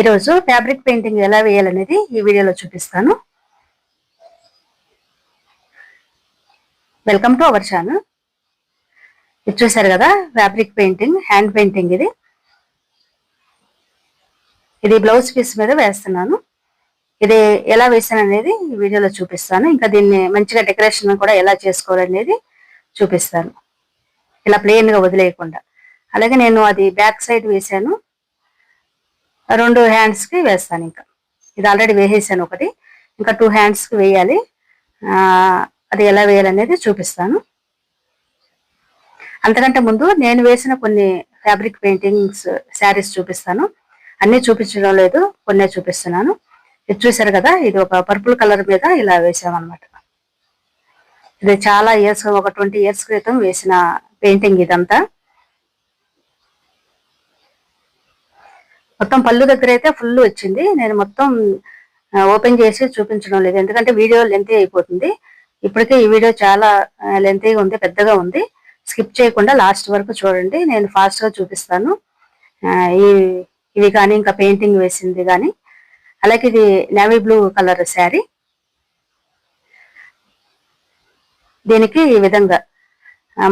ఈరోజు fabric painting ఎలా వేయాలనేది ఈ వీడియోలో చూపిస్తాను. Welcome to our channel. ఇది చూసారు కదా ఫ్యాబ్రిక్ పెయింటింగ్ హ్యాండ్ పెయింటింగ్ ఇది. ఇది బ్లౌజ్ పీస్ మీద వేస్తున్నాను. ఇది ఎలా వేసాను అనేది ఈ వీడియోలో చూపిస్తాను. ఇంకా దీన్ని మంచిగా డెకరేషన్ కూడా ఎలా చేసుకోవాలనేది చూపిస్తాను. ఇలా ప్లెయిన్గా వదిలేయకుండా. అలాగే నేను అది బ్యాక్ సైడ్ వేసాను రెండు హ్యాండ్స్కి వేస్తాను ఇంకా. ఇది ఆల్రెడీ వేసేసాను ఒకటి. ఇంకా టూ హ్యాండ్స్కి వేయాలి. అది ఎలా వేయాలనేది చూపిస్తాను. అంతకంటే ముందు నేను వేసిన కొన్ని ఫ్యాబ్రిక్ పెయింటింగ్స్ శారీస్ చూపిస్తాను. అన్నీ చూపించడం లేదు కొన్నే చూపిస్తున్నాను. ఇది చూసారు కదా ఇది ఒక పర్పుల్ కలర్ మీద ఇలా వేసామన్నమాట. ఇది చాలా ఇయర్స్ ఒక ట్వంటీ ఇయర్స్ క్రితం వేసిన పెయింటింగ్ ఇదంతా. మొత్తం పళ్ళు దగ్గర అయితే ఫుల్ వచ్చింది. నేను మొత్తం ఓపెన్ చేసి చూపించడం లేదు. ఎందుకంటే వీడియో లెంతీ అయిపోతుంది. ఇప్పటికే ఈ వీడియో చాలా లెంతీగా ఉంది పెద్దగా ఉంది. స్కిప్ చేయకుండా లాస్ట్ వరకు చూడండి. నేను ఫాస్ట్గా చూపిస్తాను. ఈ ఇవి కానీ ఇంకా పెయింటింగ్ వేసింది కానీ. అలాగే ఇది నేవీ బ్లూ కలర్ శారీ దీనికి ఈ విధంగా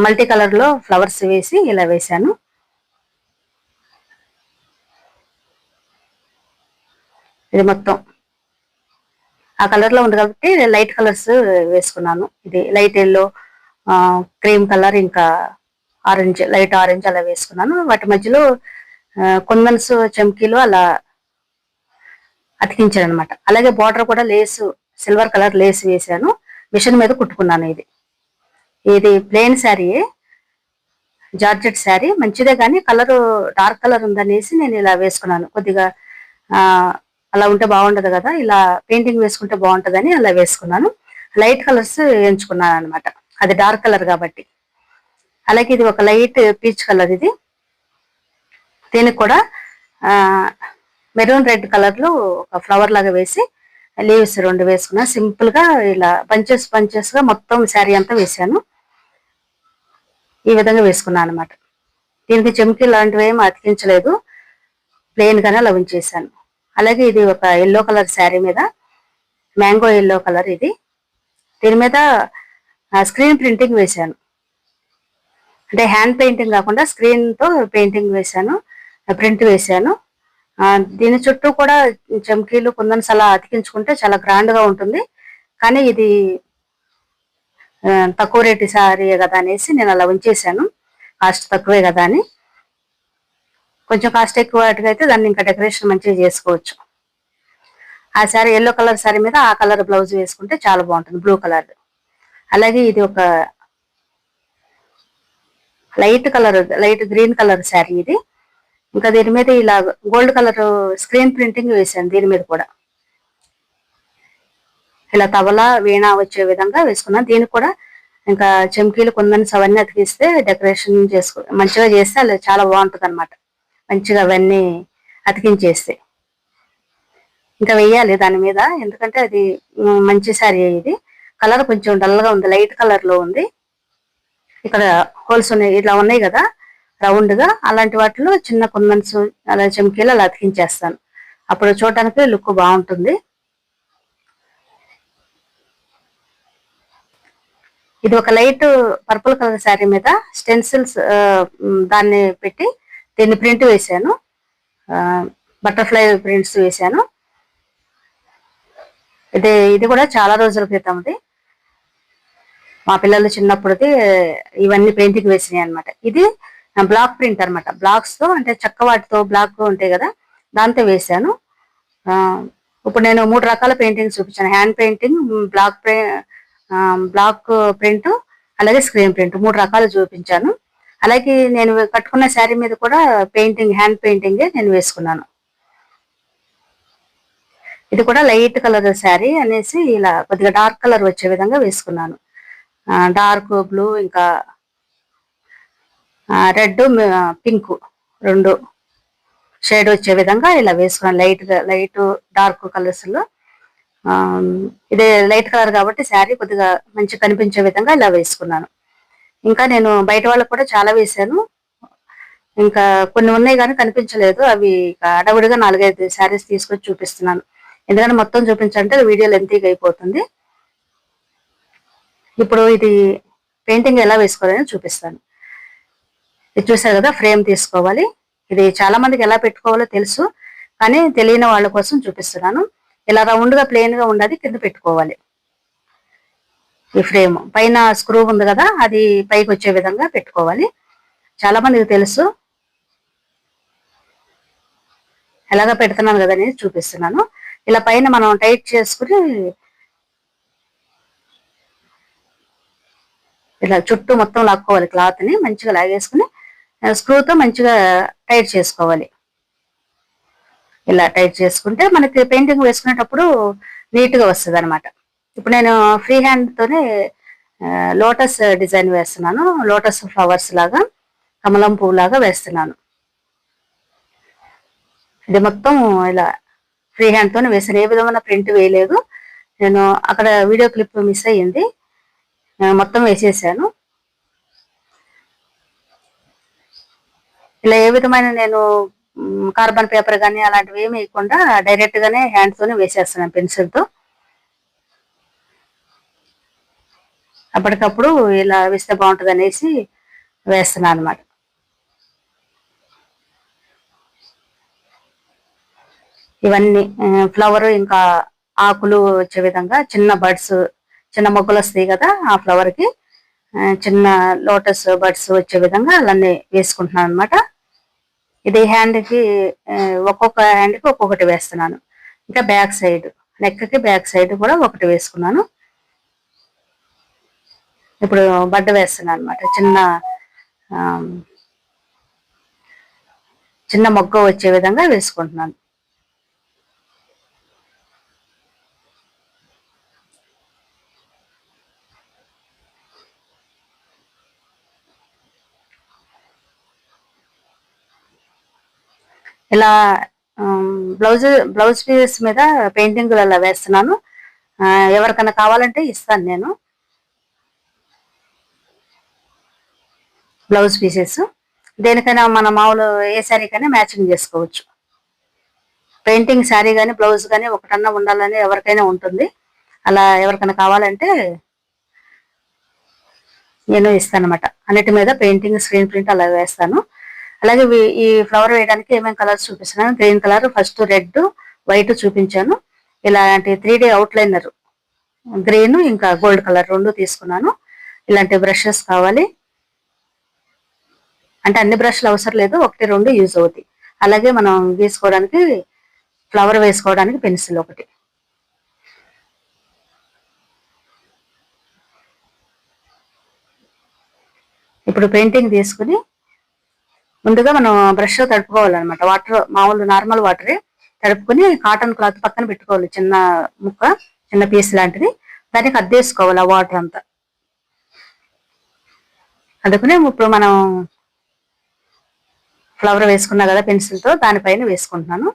మల్టీ కలర్లో ఫ్లవర్స్ వేసి ఇలా వేశాను. ఇది మొత్తం. ఆ కలర్లో ఉంది కాబట్టి లైట్ కలర్స్ వేసుకున్నాను. ఇది లైట్ ఎల్లో క్రీమ్ కలర్ ఇంకా ఆరెంజ్ లైట్ ఆరెంజ్ అలా వేసుకున్నాను. వాటి మధ్యలో కుందన్స్ చమ్కీలు అలా అతికించాను అనమాట అలాగే బార్డర్ కూడా లేసు సిల్వర్ కలర్ లేస్ వేసాను. మిషన్ మీద కుట్టుకున్నాను ఇది. ఇది ప్లెయిన్ శారీ జార్జెట్ శారీ. మంచిదే కానీ కలర్ డార్క్ కలర్ ఉందనేసి నేను ఇలా వేసుకున్నాను. కొద్దిగా అలా ఉంటే బాగుంటది కదా ఇలా పెయింటింగ్ వేసుకుంటే బాగుంటదని అలా వేసుకున్నాను. లైట్ కలర్స్ ఎంచుకున్నాను అనమాట అది డార్క్ కలర్ కాబట్టి. అలాగే ఇది ఒక లైట్ పీచ్ కలర్ ఇది. దీనికి కూడా మెరూన్ రెడ్ కలర్లో ఒక ఫ్లవర్ లాగా వేసి లీవ్స్ రెండు వేసుకున్నా. సింపుల్గా ఇలా పంచెస్ పంచెస్గా మొత్తం శారీ అంతా వేసాను. ఈ విధంగా వేసుకున్నాను అనమాట దీనికి చెమ్కి లాంటివి ఏమి అతికించలేదు. ప్లెయిన్ గానే అలా ఉంచేసాను. అలాగే ఇది ఒక ఎల్లో కలర్ శారీ మీద మ్యాంగో ఎల్లో కలర్ ఇది. దీని మీద స్క్రీన్ ప్రింటింగ్ వేశాను. అంటే హ్యాండ్ పెయింటింగ్ కాకుండా స్క్రీన్తో పెయింటింగ్ వేశాను ప్రింట్ వేశాను. దీని చుట్టూ కూడా చమ్కీలు కుందన్స్ అలా అతికించుకుంటే చాలా గ్రాండ్గా ఉంటుంది. కానీ ఇది తక్కువ రేటు సారీ కదా అనేసి నేను అలా ఉంచేసాను కాస్ట్ తక్కువే కదా అని. కొంచెం కాస్ట్ ఎక్కువ అయితే దాన్ని ఇంకా డెకరేషన్ మంచిగా చేసుకోవచ్చు. ఆ శారీ ఎల్లో కలర్ శారీ మీద ఆ కలర్ బ్లౌజ్ వేసుకుంటే చాలా బాగుంటుంది బ్లూ కలర్ అలాగే ఇది ఒక light colour light green colour sari ఇది. ఇంకా దీని మీద ఇలా గోల్డ్ కలర్ స్క్రీన్ ప్రింటింగ్ వేసాను దీని మీద కూడా. ఇలా తబలా వీణ వచ్చే విధంగా వేసుకున్నాను. దీనికి కూడా ఇంకా చెమ్కీలు కొందని అవన్నీ అతికిస్తే డెకరేషన్ చేసుకో మంచిగా చేస్తే అలా చాలా బాగుంటుంది అనమాట మంచిగా అవన్నీ అతికించేస్తే. ఇంకా వెయ్యాలి దాని మీద ఎందుకంటే అది మంచి శారీ ఇది. కలర్ కొంచెం డల్గా ఉంది లైట్ కలర్లో ఉంది. ఇక్కడ హోల్స్ ఉన్నాయి ఇట్లా ఉన్నాయి కదా రౌండ్గా. అలాంటి వాటిలో చిన్న కుందన్స్ అలా చెమ్కీలు అలా అతికించేస్తాను. అప్పుడు చూడటానికి లుక్ బాగుంటుంది. ఇది ఒక లైట్ పర్పుల్ కలర్ శారీ మీద స్టెన్సిల్స్ దాన్ని పెట్టి దీన్ని ప్రింట్ వేశాను. బటర్ఫ్లై ప్రింట్స్ వేశాను. ఇది ఇది కూడా చాలా రోజుల క్రితంది మా పిల్లలు చిన్నప్పుడుది ఇవన్నీ పెయింటింగ్ వేసినాయి అనమాట ఇది బ్లాక్ ప్రింట్ అనమాట బ్లాక్స్తో అంటే చెక్క వాటితో బ్లాక్ ఉంటాయి కదా దాంతో వేశాను. ఇప్పుడు నేను మూడు రకాల పెయింటింగ్ చూపించాను. Hand painting block block print అలాగే స్క్రీన్ ప్రింట్ మూడు రకాలు చూపించాను. అలాగే నేను కట్టుకున్న శారీ మీద కూడా పెయింటింగ్ హ్యాండ్ పెయింటింగ్ నేను వేసుకున్నాను. ఇది కూడా లైట్ కలర్ శారీ అనేసి ఇలా కొద్దిగా డార్క్ కలర్ వచ్చే విధంగా వేసుకున్నాను. డార్క్ బ్లూ ఇంకా రెడ్ పింక్ రెండు షేడ్ వచ్చే విధంగా ఇలా వేసుకున్నాను. లైట్ లైట్ డార్క్ కలర్స్లో. ఇదే ఇది లైట్ కలర్ కాబట్టి శారీ కొద్దిగా మంచి కనిపించే విధంగా ఇలా వేసుకున్నాను. ఇంకా నేను బయట వాళ్ళకు కూడా చాలా వేశాను. ఇంకా కొన్ని ఉన్నాయి కానీ కనిపించలేదు. అవి అడవిడిగా నాలుగైదు శారీస్ తీసుకొచ్చి చూపిస్తున్నాను. ఎందుకంటే మొత్తం చూపించాలంటే వీడియో లెంతీగా అయిపోతుంది. ఇప్పుడు ఇది పెయింటింగ్ ఎలా వేసుకోవాలని చూపిస్తాను. ఇది చూసారు కదా ఫ్రేమ్ తీసుకోవాలి. ఇది చాలా మందికి ఎలా పెట్టుకోవాలో తెలుసు. కానీ తెలియని వాళ్ళ కోసం చూపిస్తున్నాను. ఇలా రౌండ్గా ప్లెయిన్గా ఉండాలి ఉండదు కింద పెట్టుకోవాలి. ఈ ఫ్రేమ్. పైన స్క్రూ ఉంది కదా అది పైకి వచ్చే విధంగా పెట్టుకోవాలి. చాలా మందికి తెలుసు. ఎలాగ పెడుతున్నాను కదా అనేది చూపిస్తున్నాను. ఇలా పైన మనం టైట్ చేసుకుని ఇలా చుట్టూ మొత్తం లాక్కోవాలి క్లాత్ని మంచిగా లాగేసుకుని స్క్రూతో మంచిగా టైట్ చేసుకోవాలి. ఇలా టైట్ చేసుకుంటే మనకి పెయింటింగ్ వేసుకునేటప్పుడు నీట్గా వస్తుంది అనమాట ఇప్పుడు నేను ఫ్రీ హ్యాండ్ తోనే లోటస్ డిజైన్ వేస్తున్నాను. లోటస్ ఫ్లవర్స్ లాగా కమలం పువ్వు లాగా వేస్తున్నాను. ఇది మొత్తం ఇలా ఫ్రీ హ్యాండ్ తోనే వేసాను ఏ విధమైన ప్రింట్ వేయలేదు. నేను అక్కడ వీడియో క్లిప్ మిస్ అయ్యింది. నేను మొత్తం వేసేసాను. ఇలా ఏ విధమైన నేను కార్బన్ పేపర్ కానీ అలాంటివి ఏమి వేయకుండా డైరెక్ట్గానే హ్యాండ్తోనే వేసేస్తున్నాను పెన్సిల్తో అప్పటికప్పుడు ఇలా వేస్తే బాగుంటుంది అనేసి వేస్తున్నాను అనమాట ఇవన్నీ ఫ్లవర్ ఇంకా ఆకులు వచ్చే విధంగా చిన్న బర్డ్స్ చిన్న మొగ్గలు వస్తాయి కదా ఆ ఫ్లవర్కి చిన్న లోటస్ బర్డ్స్ వచ్చే విధంగా అలానే వేసుకుంటున్నాను అనమాట ఇది హ్యాండ్కి ఒక్కొక్క హ్యాండ్కి ఒక్కొక్కటి వేస్తున్నాను. ఇంకా బ్యాక్ సైడ్ నెక్కి బ్యాక్ సైడ్ కూడా ఒకటి వేసుకున్నాను. ఇప్పుడు బడ్డ వేస్తున్నాను అనమాట చిన్న చిన్న మొగ్గ వచ్చే విధంగా వేసుకుంటున్నాను. ఇలా బ్లౌజ్ బ్లౌజ్ పీసెస్ మీద పెయింటింగ్ అలా వేస్తున్నాను. ఎవరికైనా కావాలంటే ఇస్తాను నేను. Blouse pieces. దేనికైనా మన మామూలు ఏ శారీ కానీ మ్యాచింగ్ చేసుకోవచ్చు. పెయింటింగ్ శారీ కానీ బ్లౌజ్ కానీ ఒకటన్నా ఉండాలని ఎవరికైనా ఉంటుంది. అలా ఎవరికైనా కావాలంటే నేను ఇస్తాను అనమాట అన్నిటి మీద పెయింటింగ్ స్క్రీన్ ప్రింట్ అలా వేస్తాను. అలాగే ఈ ఫ్లవర్ వేయడానికి ఏమేమి కలర్స్ చూపిస్తున్నాను. Green colour first red white చూపించాను. ఇలాంటి త్రీ డే అవుట్లైనర్ గ్రీన్ ఇంకా గోల్డ్ కలర్ రెండు తీసుకున్నాను. ఇలాంటి బ్రషెస్ కావాలి. అంటే అన్ని బ్రష్లు అవసరం లేదు ఒకటి రెండు యూజ్ అవుతాయి. అలాగే మనం గీసుకోవడానికి ఫ్లవర్ వేసుకోవడానికి పెన్సిల్ ఒకటి. ఇప్పుడు పెయింటింగ్ తీసుకుని ముందుగా మనం బ్రష్ తడుపుకోవాలన్నమాట. వాటర్ మామూలు నార్మల్ వాటరే తడుపుకొని కాటన్ క్లాత్ పక్కన పెట్టుకోవాలి. చిన్న ముక్క చిన్న పీస్ లాంటిది. దానికి అద్దేసుకోవాలి ఆ వాటర్ అంతా. అందుకనే ఇప్పుడు మనం ఫ్లవర్ వేసుకున్నా కదా పెన్సిల్తో దానిపైన వేసుకుంటున్నాను.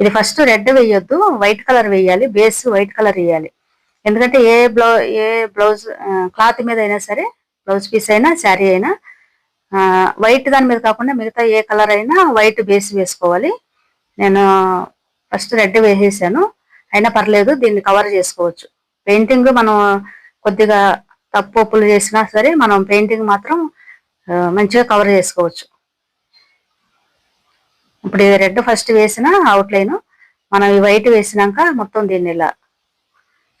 ఇది ఫస్ట్ రెడ్ వేయొద్దు వైట్ కలర్ వేయాలి బేస్ వైట్ కలర్ వేయాలి. ఎందుకంటే ఏ బ్లౌ ఏ బ్లౌజ్ క్లాత్ మీద అయినా సరే బ్లౌజ్ పీస్ అయినా శారీ అయినా వైట్ దాని మీద కాకుండా మిగతా ఏ కలర్ అయినా వైట్ బేస్ వేసుకోవాలి. నేను ఫస్ట్ రెడ్ వేసేసాను. అయినా పర్లేదు దీన్ని కవర్ చేసుకోవచ్చు. పెయింటింగ్ మనం కొద్దిగా తప్పు ఒప్పులు చేసినా సరే మనం పెయింటింగ్ మాత్రం మంచిగా కవర్ చేసుకోవచ్చు. ఇప్పుడు ఇది రెడ్ ఫస్ట్ వేసిన అవుట్లైన్ మనం ఈ వైట్ వేసినాక మొత్తం దీన్ని ఇలా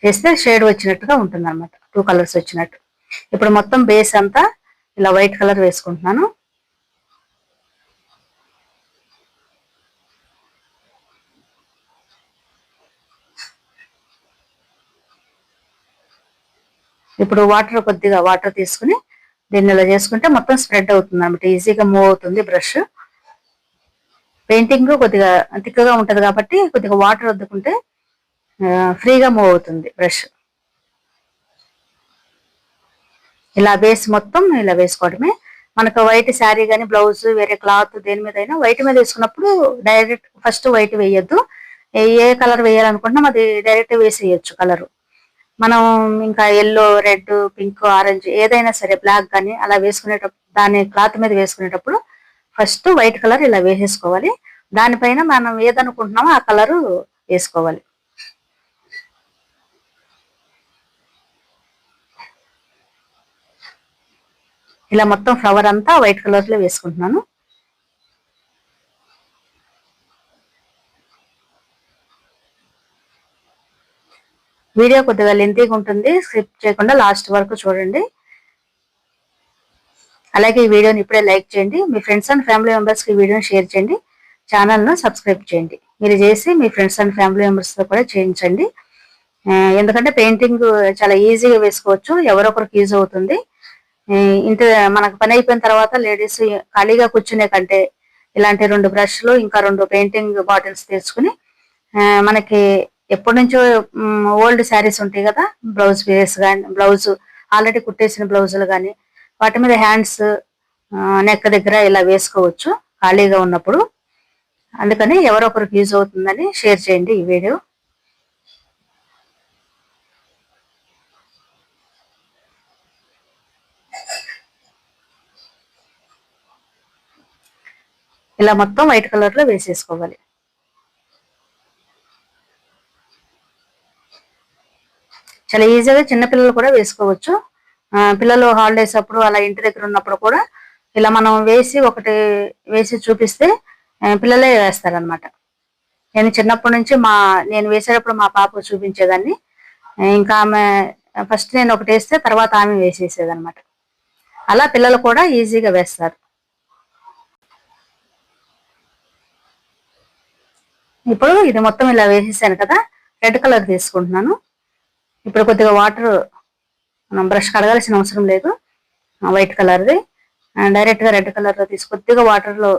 వేస్తే షేడ్ వచ్చినట్టుగా ఉంటుంది అనమాట టూ కలర్స్ వచ్చినట్టు. ఇప్పుడు మొత్తం బేస్ అంతా ఇలా వైట్ కలర్ వేసుకుంటున్నాను. ఇప్పుడు వాటర్ కొద్దిగా వాటర్ తీసుకుని దీన్ని ఇలా చేసుకుంటే మొత్తం స్ప్రెడ్ అవుతుంది అనమాట ఈజీగా మూవ్ అవుతుంది బ్రష్ పెయింటింగ్ కొద్దిగా థిక్గా ఉంటుంది కాబట్టి కొద్దిగా వాటర్ వద్దుకుంటే ఫ్రీగా మూవ్ అవుతుంది బ్రష్ ఇలా బేస్ మొత్తం ఇలా వేసుకోవడమే. మనకు వైట్ శారీ కానీ బ్లౌజ్ వేరే క్లాత్ దేని మీద అయినా వైట్ మీద వేసుకున్నప్పుడు డైరెక్ట్ ఫస్ట్ వైట్ వేయొద్దు. ఏ కలర్ వేయాలనుకుంటున్నాం అది డైరెక్ట్ వేసేయచ్చు కలర్ మనం ఇంకా ఎల్లో రెడ్ పింక్ ఆరెంజ్ ఏదైనా సరే బ్లాక్ కానీ అలా వేసుకునేటప్పుడు దాని క్లాత్ మీద వేసుకునేటప్పుడు ఫస్ట్ వైట్ కలర్ ఇలా వేసేసుకోవాలి. దానిపైన మనం ఏదనుకుంటున్నామో ఆ కలరు వేసుకోవాలి. ఇలా మొత్తం ఫ్లవర్ అంతా వైట్ కలర్లో వేసుకుంటున్నాను. వీడియో కొద్దిగా లెంతీగా ఉంటుంది. స్కిప్ చేయకుండా లాస్ట్ వరకు చూడండి. అలాగే ఈ వీడియోని ఇప్పుడే లైక్ చేయండి. మీ ఫ్రెండ్స్ అండ్ ఫ్యామిలీ మెంబర్స్కి వీడియోని షేర్ చేయండి. ఛానల్ను సబ్స్క్రైబ్ చేయండి. మీరు చేసి మీ ఫ్రెండ్స్ అండ్ ఫ్యామిలీ మెంబర్స్తో కూడా చేయించండి. ఎందుకంటే పెయింటింగ్ చాలా ఈజీగా వేసుకోవచ్చు. ఎవరొకరికి యూజ్ అవుతుంది. ఇంత మనకు పని అయిపోయిన తర్వాత లేడీస్ ఖాళీగా కూర్చునే కంటే ఇలాంటి రెండు బ్రష్లు ఇంకా రెండు పెయింటింగ్ బాటిల్స్ తెచ్చుకుని మనకి ఎప్పటి నుంచో ఓల్డ్ శారీస్ ఉంటాయి కదా బ్లౌజ్ పీసెస్ కానీ బ్లౌజ్ ఆల్రెడీ కుట్టేసిన బ్లౌజులు కానీ వాటి మీద హ్యాండ్స్ నెక్ దగ్గర ఇలా వేసుకోవచ్చు ఖాళీగా ఉన్నప్పుడు. అందుకని ఎవరొకరికి యూజ్ అవుతుందని షేర్ చేయండి ఈ వీడియో ఇలా మొత్తం వైట్ కలర్లో వేసేసుకోవాలి. చాలా ఈజీగా చిన్నపిల్లలు కూడా వేసుకోవచ్చు. పిల్లలు హాలిడేస్ అప్పుడు అలా ఇంటి దగ్గర ఉన్నప్పుడు కూడా ఇలా మనం వేసి ఒకటి వేసి చూపిస్తే పిల్లలే వేస్తారనమాట నేను చిన్నప్పటి నుంచి మా నేను వేసేటప్పుడు మా పాప చూపించేదాన్ని. ఇంకా ఆమె ఫస్ట్ నేను ఒకటి వేస్తే తర్వాత ఆమె వేసేసేదనమాట అలా పిల్లలు కూడా ఈజీగా వేస్తారు. ఇప్పుడు ఇది మొత్తం ఇలా వేసేసాను కదా. రెడ్ కలర్ తీసుకుంటున్నాను. ఇప్పుడు కొద్దిగా వాటర్ మనం బ్రష్ కడగాల్సిన అవసరం లేదు. వైట్ కలర్ది డైరెక్ట్గా రెడ్ కలర్లో తీసి కొద్దిగా వాటర్లో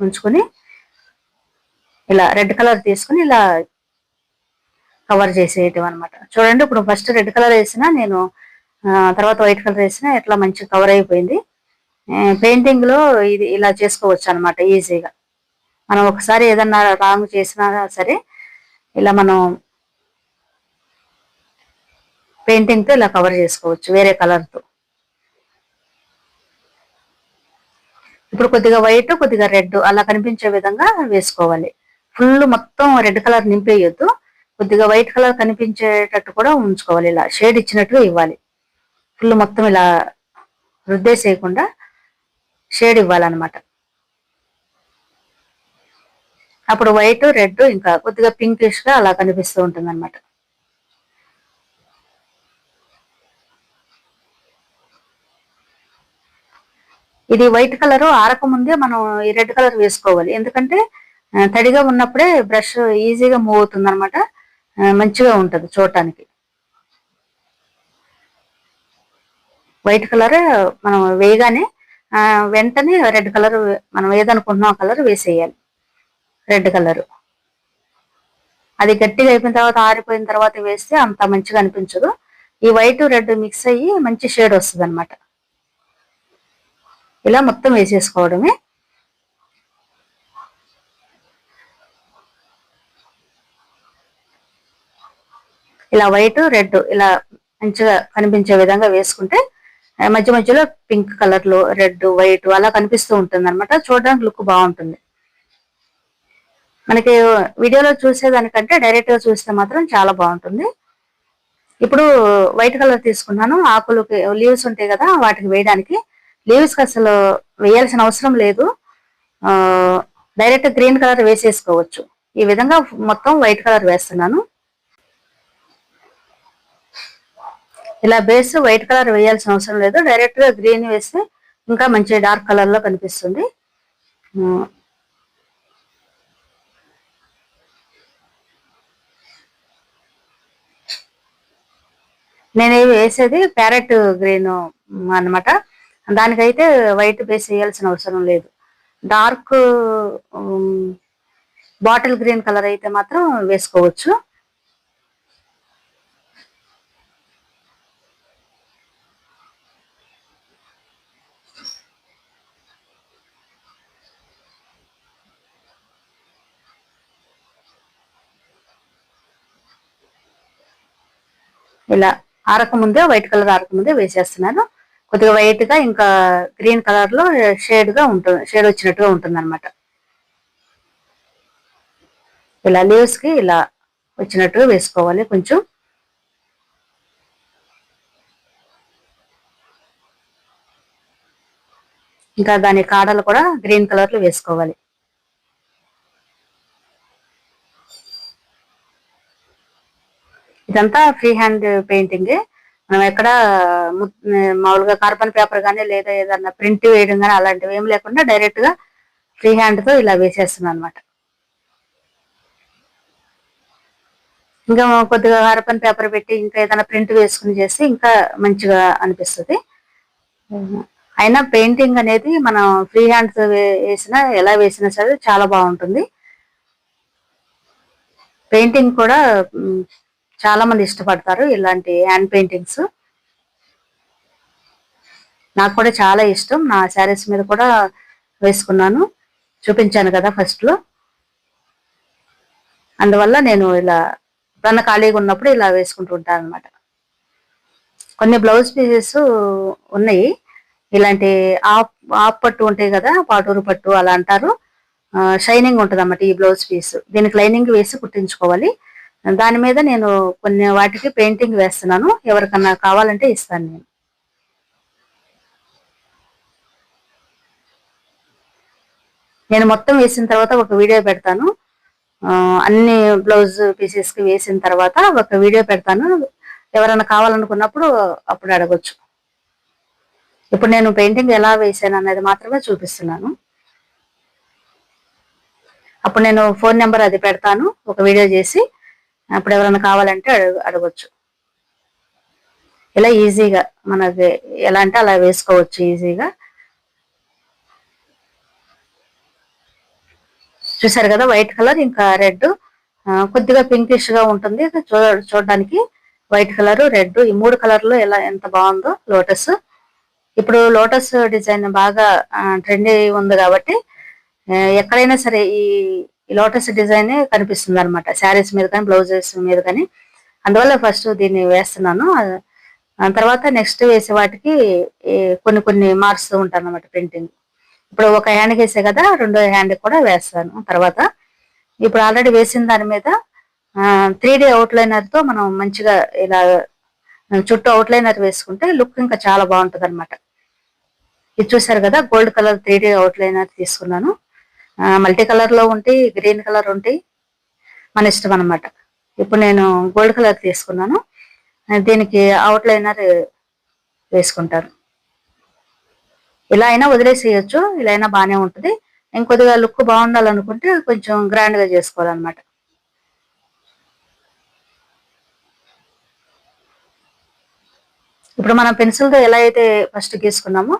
ఉంచుకొని ఇలా రెడ్ కలర్ తీసుకుని ఇలా కవర్ చేసేయటం అనమాట చూడండి ఇప్పుడు ఫస్ట్ రెడ్ కలర్ వేసిన నేను తర్వాత వైట్ కలర్ వేసిన ఇట్లా మంచి కవర్ అయిపోయింది. పెయింటింగ్లో ఇది ఇలా చేసుకోవచ్చు అనమాట ఈజీగా మనం ఒకసారి ఏదన్నా రాంగ్ చేసినా సరే ఇలా మనం పెయింటింగ్తో ఇలా కవర్ చేసుకోవచ్చు వేరే కలర్తో ఇప్పుడు కొద్దిగా వైట్ కొద్దిగా రెడ్ అలా కనిపించే విధంగా వేసుకోవాలి. ఫుల్ మొత్తం రెడ్ కలర్ నింపేయొద్దు. కొద్దిగా వైట్ కలర్ కనిపించేటట్టు కూడా ఉంచుకోవాలి. ఇలా షేడ్ ఇచ్చినట్టుగా ఇవ్వాలి. ఫుల్ మొత్తం ఇలా రుద్దేసేయకుండా షేడ్ ఇవ్వాలన్నమాట. అప్పుడు వైట్ రెడ్ ఇంకా కొద్దిగా పింకిష్గా అలా కనిపిస్తూ ఉంటుంది అనమాట ఇది వైట్ కలర్ ఆరకముందే మనం ఈ రెడ్ కలర్ వేసుకోవాలి. ఎందుకంటే తడిగా ఉన్నప్పుడే బ్రష్ ఈజీగా మూవ్ అవుతుంది అనమాట మంచిగా ఉంటుంది చూడటానికి. వైట్ కలర్ మనం వేయగానే వెంటనే రెడ్ కలర్ మనం ఏదనుకుంటున్నాం ఆ కలర్ వేసేయాలి. Red colour. అది గట్టిగా అయిపోయిన తర్వాత ఆరిపోయిన తర్వాత వేస్తే అంత మంచిగా అనిపించదు. ఈ వైట్ రెడ్ మిక్స్ అయ్యి మంచి షేడ్ వస్తుంది అనమాట ఇలా మొత్తం వేసేసుకోవడమే. ఇలా వైట్ రెడ్ ఇలా మంచిగా కనిపించే విధంగా వేసుకుంటే మధ్య మధ్యలో పింక్ కలర్లో రెడ్ వైట్ అలా కనిపిస్తూ ఉంటుంది అనమాట చూడడానికి లుక్ బాగుంటుంది. మనకి వీడియోలో చూసేదానికంటే డైరెక్ట్గా చూస్తే మాత్రం చాలా బాగుంటుంది. ఇప్పుడు వైట్ కలర్ తీసుకున్నాను. ఆకులు లీవ్స్ ఉంటాయి కదా వాటికి వేయడానికి లీవ్స్కి అసలు వేయాల్సిన అవసరం లేదు. డైరెక్ట్ గ్రీన్ కలర్ వేసేసుకోవచ్చు. ఈ విధంగా మొత్తం వైట్ కలర్ వేస్తున్నాను. ఇలా బేస్ వైట్ కలర్ వేయాల్సిన అవసరం లేదు. డైరెక్ట్గా గ్రీన్ వేస్తే ఇంకా మంచి డార్క్ కలర్లో కనిపిస్తుంది నేను వేసేది ప్యారెట్ గ్రీన్ అనమాట దానికైతే వైట్ బేస్ వేయాల్సిన అవసరం లేదు. డార్క్ బాటిల్ గ్రీన్ కలర్ అయితే మాత్రం వేసుకోవచ్చు. ఇలా ఆరకముందే వైట్ కలర్ ఆరకముందే వేసేస్తున్నాను. కొద్దిగా వైట్గా ఇంకా గ్రీన్ కలర్లో షేడ్గా ఉంటుంది షేడ్ వచ్చినట్టుగా ఉంటుంది అనమాట ఇలా లీవ్స్కి ఇలా వచ్చినట్టుగా వేసుకోవాలి కొంచెం. ఇంకా దాని కాడలు కూడా గ్రీన్ కలర్లో వేసుకోవాలి. ఇదంతా ఫ్రీ హ్యాండ్ పెయింటింగ్ మనం ఎక్కడ మామూలుగా కార్బన్ పేపర్ కానీ లేదా ఏదన్నా ప్రింట్ వేయడం కానీ అలాంటివి ఏం లేకుండా డైరెక్ట్గా ఫ్రీ హ్యాండ్తో ఇలా వేసేస్తున్నాను అనమాట ఇంకా కొద్దిగా కార్బన్ పేపర్ పెట్టి ఇంకా ఏదైనా ప్రింట్ వేసుకుని చేస్తే ఇంకా మంచిగా అనిపిస్తుంది. అయినా పెయింటింగ్ అనేది మనం ఫ్రీ హ్యాండ్తో వేసినా ఎలా వేసినా సరే చాలా బాగుంటుంది. పెయింటింగ్ కూడా చాలా మంది ఇష్టపడతారు ఇలాంటి హ్యాండ్ పెయింటింగ్స్ నాకు కూడా చాలా ఇష్టం. నా శారీస్ మీద కూడా వేసుకున్నాను. చూపించాను కదా ఫస్ట్లో అందువల్ల నేను ఇలా ఎప్పుడన్నా ఖాళీగా ఉన్నప్పుడు ఇలా వేసుకుంటూ ఉంటాను అనమాట కొన్ని బ్లౌజ్ పీసెస్ ఉన్నాయి. ఇలాంటి ఆప్ ఆప్ పట్టు ఉంటాయి కదా పాటూరు పట్టు అలా అంటారు. షైనింగ్ ఉంటుంది అన్నమాట ఈ బ్లౌజ్ పీస్ దీనికి లైనింగ్ వేసి కుట్టించుకోవాలి. దాని మీద నేను కొన్ని వాటికి పెయింటింగ్ వేస్తున్నాను. ఎవరికన్నా కావాలంటే ఇస్తాను నేను. నేను మొత్తం వేసిన తర్వాత ఒక వీడియో పెడతాను. అన్ని బ్లౌజ్ పీసెస్కి వేసిన తర్వాత ఒక వీడియో పెడతాను. ఎవరైనా కావాలనుకున్నప్పుడు అప్పుడు అడగొచ్చు. ఇప్పుడు నేను పెయింటింగ్ ఎలా వేసాను అనేది మాత్రమే చూపిస్తున్నాను. అప్పుడు నేను ఫోన్ నెంబర్ అది పెడతాను. ఒక వీడియో చేసి అప్పుడు ఎవరైనా కావాలంటే అడగ అడగచ్చు. ఇలా ఈజీగా మనకి ఎలా అంటే అలా వేసుకోవచ్చు ఈజీగా. చూసారు కదా వైట్ కలర్ ఇంకా రెడ్ కొద్దిగా పింకిష్గా ఉంటుంది చూడడానికి వైట్ కలర్ రెడ్ ఈ మూడు కలర్లో ఎలా ఎంత బాగుందో లోటస్. ఇప్పుడు లోటస్ డిజైన్ బాగా ట్రెండ్ ఉంది కాబట్టి ఎక్కడైనా సరే ఈ ఈ లోటస్ డిజైన్ కనిపిస్తుంది అనమాట శారీస్ మీద కానీ బ్లౌజెస్ మీద కానీ. అందువల్ల ఫస్ట్ దీన్ని వేస్తున్నాను. తర్వాత నెక్స్ట్ వేసే వాటికి కొన్ని కొన్ని మారుస్తూ ఉంటాను అనమాట ప్రింటింగ్. ఇప్పుడు ఒక హ్యాండ్ వేసే కదా రెండో హ్యాండ్ కూడా వేస్తాను. తర్వాత ఇప్పుడు ఆల్రెడీ వేసిన దాని మీద త్రీ డే అవుట్లైనర్తో మనం మంచిగా ఇలా చుట్టూ అవుట్లైనర్ వేసుకుంటే లుక్ ఇంకా చాలా బాగుంటుంది అనమాట ఇది చూసారు కదా gold colour three D outliner తీసుకున్నాను. మల్టీ కలర్లో గ్రీన్ కలర్ ఉంటాయి మన ఇష్టం అనమాట ఇప్పుడు నేను గోల్డ్ కలర్ తీసుకున్నాను. దీనికి అవుట్లైనర్ వేసుకుంటాను. ఇలా అయినా వదిలేసేయచ్చు ఇలా అయినా బాగానే ఉంటుంది. ఇంకొద్దిగా లుక్ బాగుండాలనుకుంటే కొంచెం గ్రాండ్గా చేసుకోవాలన్నమాట. ఇప్పుడు మనం పెన్సిల్తో ఎలా అయితే ఫస్ట్ గీసుకున్నామో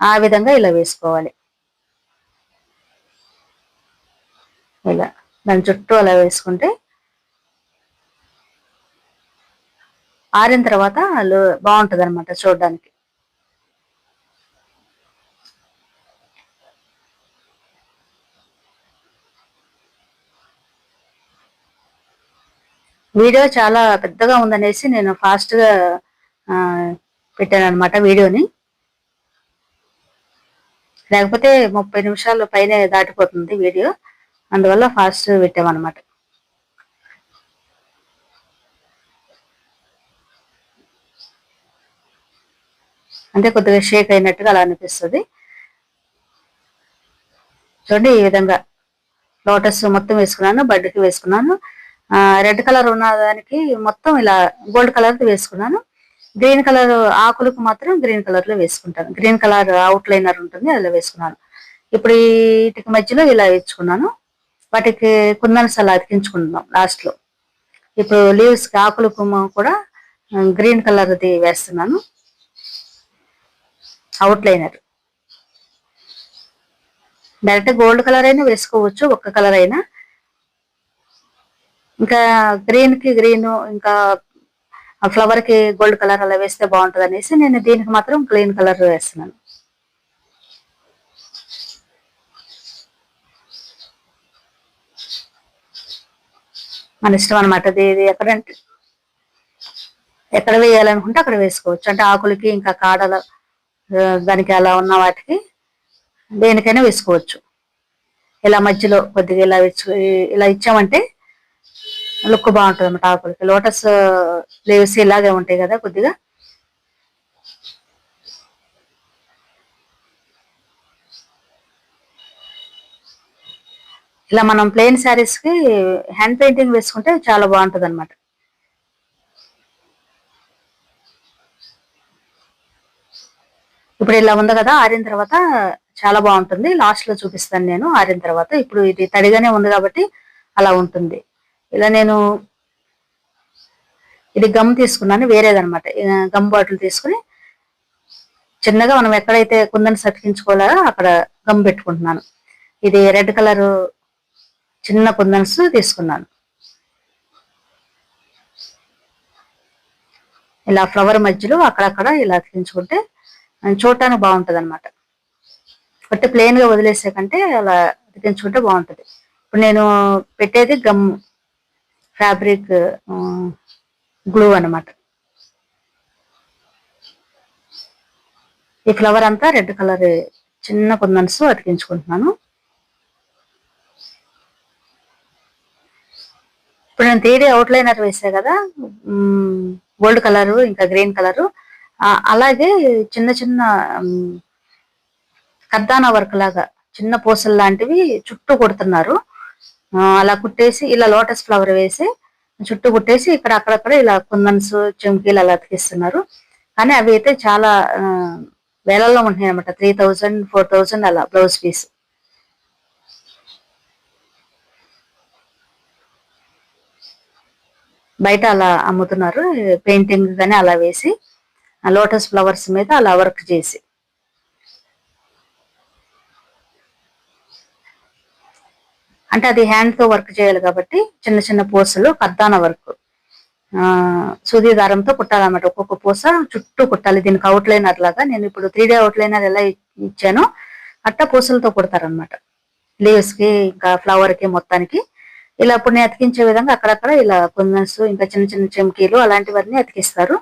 ఆ విధంగా ఇలా వేసుకోవాలి. ఇలా దాని చుట్టూ అలా వేసుకుంటే ఆరిన తర్వాత బాగుంటుంది అనమాట చూడడానికి. వీడియో చాలా పెద్దగా ఉందనేసి నేను ఫాస్ట్గా పెట్టాను అనమాట వీడియోని. లేకపోతే ముప్పై నిమిషాలు పైన దాటిపోతుంది వీడియో. అందువల్ల ఫాస్ట్ పెట్టామన్నమాట. అంటే కొద్దిగా షేక్ అయినట్టుగా అలా అనిపిస్తుంది. చూడండి ఈ విధంగా లోటస్ మొత్తం వేసుకున్నాను బడ్కి వేసుకున్నాను. రెడ్ కలర్ ఉన్న దానికి మొత్తం ఇలా గోల్డ్ కలర్ వేసుకున్నాను. గ్రీన్ కలర్ ఆకులకు మాత్రం గ్రీన్ కలర్లో వేసుకుంటాను. గ్రీన్ కలర్ అవుట్ లైనర్ ఉంటుంది అలా వేసుకున్నాను. ఇప్పుడు వీటికి మధ్యలో ఇలా వేసుకున్నాను వాటికి కుందన్స్ అలా అతికించుకుంటున్నాం లాస్ట్లో. ఇప్పుడు లీవ్స్కి కుమ్మ కూడా గ్రీన్ కలర్ది వేస్తున్నాను. అవుట్లైనర్ డైరెక్ట్ గోల్డ్ కలర్ అయినా వేసుకోవచ్చు ఒక్క కలర్ అయినా. ఇంకా గ్రీన్కి గ్రీన్ ఇంకా ఫ్లవర్కి గోల్డ్ కలర్ అలా వేస్తే బాగుంటుంది అనేసి నేను దీనికి మాత్రం గ్రీన్ కలర్ వేస్తున్నాను. మన ఇష్టం అనమాట అది ఎక్కడంటే ఎక్కడ వేయాలనుకుంటే అక్కడ వేసుకోవచ్చు. అంటే ఆకులకి ఇంకా కాడల దానికి అలా ఉన్న వాటికి దేనికైనా వేసుకోవచ్చు. ఇలా మధ్యలో కొద్దిగా ఇలా ఇలా ఇచ్చామంటే లుక్ బాగుంటుంది అన్నమాట ఆకులకి. లోటస్ లీవ్స్ ఇలాగే ఉంటాయి కదా కొద్దిగా. ఇలా మనం ప్లెయిన్ శారీస్కి హ్యాండ్ పెయింటింగ్ వేసుకుంటే చాలా బాగుంటుంది అనమాట ఇప్పుడు ఇలా ఉంది కదా ఆరిన తర్వాత చాలా బాగుంటుంది. లాస్ట్లో చూపిస్తాను నేను ఆరిన తర్వాత. ఇప్పుడు ఇది తడిగానే ఉంది కాబట్టి అలా ఉంటుంది. ఇలా నేను ఇది గమ్ తీసుకున్నాను వేరేదనమాట గమ్ బాటిల్ తీసుకుని చిన్నగా మనం ఎక్కడైతే కుందని సతికించుకోవాలో అక్కడ గమ్ పెట్టుకుంటున్నాను. ఇది రెడ్ కలర్ చిన్న కుందన్స్ తీసుకున్నాను. ఇలా ఫ్లవర్ మధ్యలో అక్కడక్కడ ఇలా అతికించుకుంటే చూడటానికి బాగుంటుంది అనమాట ఒకటి ప్లెయిన్గా వదిలేసే కంటే అలా అతికించుకుంటే బాగుంటుంది. ఇప్పుడు నేను పెట్టేది గమ్ ఫ్యాబ్రిక్ గ్లూ అన్నమాట. ఈ ఫ్లవర్ అంతా రెడ్ కలర్ చిన్న కుందన్స్ అతికించుకుంటున్నాను. ఇప్పుడు నేను త్రీ అవుట్ లైనర్ వేసా కదా గోల్డ్ కలర్ ఇంకా గ్రీన్ కలర్ అలాగే చిన్న చిన్న కద్దానా వర్క్ లాగా చిన్న పూసలు లాంటివి చుట్టూ కుడుతున్నారు. అలా కుట్టేసి ఇలా లోటస్ ఫ్లవర్ వేసి చుట్టూ కుట్టేసి ఇక్కడ అక్కడక్కడ ఇలా కుందన్స్ చెంకీలు అలా అతికిస్తున్నారు. కానీ అవి అయితే చాలా వేలల్లో ఉంటున్నాయి అనమాట త్రీ థౌజండ్ ఫోర్ థౌజండ్ అలా బ్లౌజ్ పీస్ బయట అలా అమ్ముతున్నారు పెయింటింగ్ కానీ అలా వేసి లోటస్ ఫ్లవర్స్ మీద అలా వర్క్ చేసి. అంటే అది హ్యాండ్తో వర్క్ చేయాలి కాబట్టి చిన్న చిన్న పూసలు కద్దాన వర్క్. సూది దారంతో కుట్టాలన్నమాట. ఒక్కొక్క పూస చుట్టూ కుట్టాలి. దీనికి అవుట్లైనర్ లాగా నేను ఇప్పుడు త్రీ డే అవుట్లైనర్ ఎలా ఇచ్చానో అట్ట పూసలతో కుడతారనమాట లీవ్స్కి ఇంకా ఫ్లవర్కి మొత్తానికి ఇలా అప్పుడు అతికించే విధంగా అక్కడక్కడ ఇలా కుందన్స్ ఇంకా చిన్న చిన్న చెంకీలు అలాంటివన్నీ అతికిస్తారు.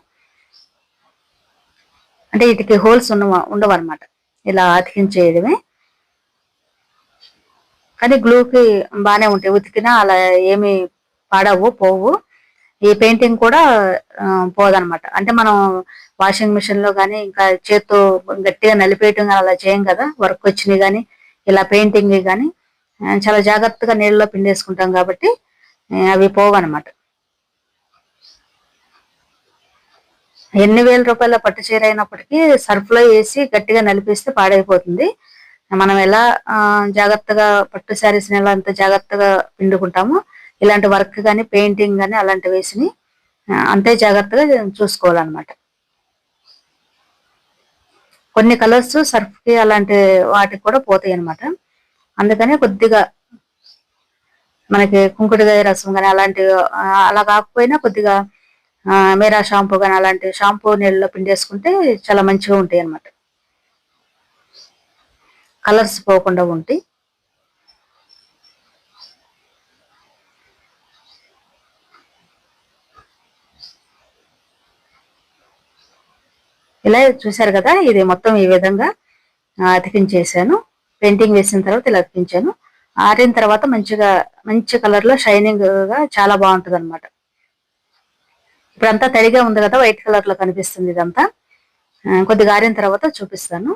అంటే వీటికి హోల్స్ ఉన్న ఉండవు అనమాట ఇలా అతికించేయడమే. కానీ గ్లూకి బాగానే ఉంటాయి. ఉతికినా అలా ఏమి పాడవు పోవు. ఈ పెయింటింగ్ కూడా పోదనమాట అంటే మనం వాషింగ్ మిషన్లో కానీ ఇంకా చేత్తో గట్టిగా నలిపేయటం అలా చేయం కదా వర్క్ వచ్చినాయి కానీ ఇలా పెయింటింగ్ కానీ చాలా జాగ్రత్తగా నీళ్ళలో పిండేసుకుంటాం కాబట్టి అవి పోవన్నమాట. ఎన్ని వేల రూపాయల పట్టు చీర అయినప్పటికీ సర్ఫ్లో వేసి గట్టిగా నలిపిస్తే పాడైపోతుంది. మనం ఎలా జాగ్రత్తగా పట్టు శారీస్ ఎలా అంత జాగ్రత్తగా పిండుకుంటామో ఇలాంటి వర్క్ కానీ పెయింటింగ్ కానీ అలాంటి వేసి అంతే జాగ్రత్తగా చూసుకోవాలన్నమాట. కొన్ని కలర్స్ సర్ఫ్కి అలాంటి వాటికి కూడా పోతాయి అన్నమాట అందుకని కొద్దిగా మనకి కుంకుడుగాయ రసం కానీ అలాంటి అలా కాకపోయినా కొద్దిగా మేరా షాంపూ కానీ అలాంటి షాంపూ నీళ్ళలో పిండేసుకుంటే చాలా మంచిగా ఉంటాయి అన్నమాట. కలర్స్ పోకుండా ఉంటాయి. ఇలా చూశారు కదా ఇది మొత్తం ఈ విధంగా అతికించేసాను పెయింటింగ్ వేసిన తర్వాత ఇలా అతికించాను ఆరిన తర్వాత మంచిగా మంచి కలర్లో షైనింగ్గా చాలా బాగుంటుంది అనమాట ఇప్పుడంతా తడిగా ఉంది కదా వైట్ కలర్లో కనిపిస్తుంది ఇదంతా. కొద్దిగా ఆరిన తర్వాత చూపిస్తాను.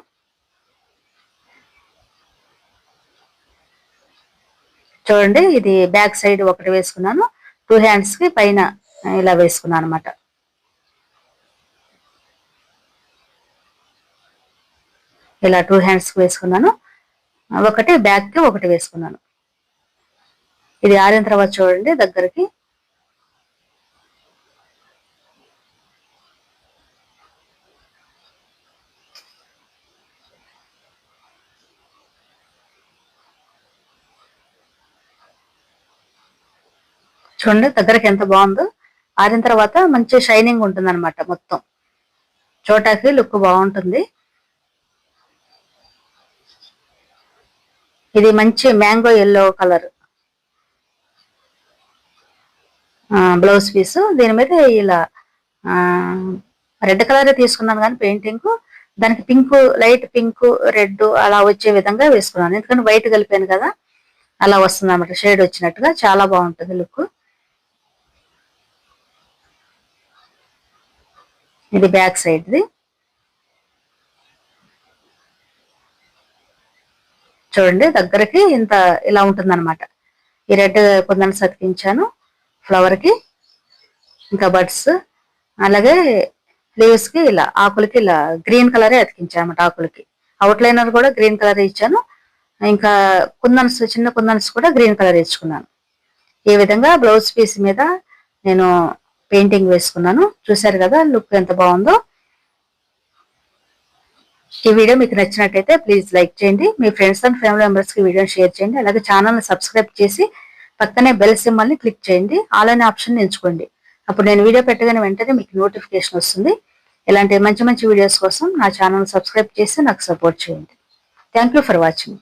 చూడండి ఇది బ్యాక్ సైడ్ ఒకటి వేసుకున్నాను. టూ హ్యాండ్స్కి పైన ఇలా వేసుకున్నాను అనమాట ఇలా టూ హ్యాండ్స్కి వేసుకున్నాను. ఒకటి బ్యాక్కి ఒకటి వేసుకున్నాను. ఇది ఆరిన తర్వాత చూడండి దగ్గరికి. చూడండి దగ్గరకి ఎంత బాగుందో. ఆరిన తర్వాత మంచి షైనింగ్ ఉంటుంది అనమాట మొత్తం. చూడటానికి లుక్ బాగుంటుంది. ఇది మంచి mango yellow colour blouse piece దీని మీద ఇలా రెడ్ కలర్ తీసుకున్నాను కానీ పెయింటింగ్ దానికి పింక్ లైట్ పింక్ రెడ్ అలా వచ్చే విధంగా వేసుకున్నాను. ఎందుకంటే వైట్ కలిపాను కదా అలా వస్తుంది అనమాట షేడ్ వచ్చినట్టుగా చాలా బాగుంటుంది లుక్ ఇది బ్యాక్ సైడ్ది చూడండి దగ్గరకి ఇంత ఇలా ఉంటుంది అనమాట ఈ రెడ్ కొందని సతికించాను ఫ్లవర్కి ఇంకా బడ్స్ అలాగే లీవ్స్కి ఇలా ఆకులకి ఇలా గ్రీన్ కలరే అతికించాను అనమాట ఆకులకి. అవుట్లైనర్ కూడా గ్రీన్ కలర్ ఇచ్చాను. ఇంకా కుందన్స్ చిన్న కుందన్స్ కూడా గ్రీన్ కలర్ ఇచ్చుకున్నాను. ఈ విధంగా బ్లౌజ్ పీస్ మీద నేను పెయింటింగ్ వేసుకున్నాను. చూసారు కదా లుక్ ఎంత బాగుందో. ఈ వీడియో మీకు నచ్చినట్టయితే ప్లీజ్ లైక్ చేయండి. మీ ఫ్రెండ్స్ అండ్ ఫ్యామిలీ మెంబర్స్కి వీడియో షేర్ చేయండి. అలాగే ఛానల్ సబ్స్క్రైబ్ చేసి పక్కనే బెల్ సింబల్ని క్లిక్ చేయండి. ఆల్ అనే ఆప్షన్ ఎంచుకోండి. అప్పుడు నేను వీడియో పెట్టగానే వెంటనే మీకు నోటిఫికేషన్ వస్తుంది. ఇలాంటి మంచి మంచి వీడియోస్ కోసం నా ఛానల్ సబ్స్క్రైబ్ చేసి నాకు సపోర్ట్ చేయండి. Thank for watching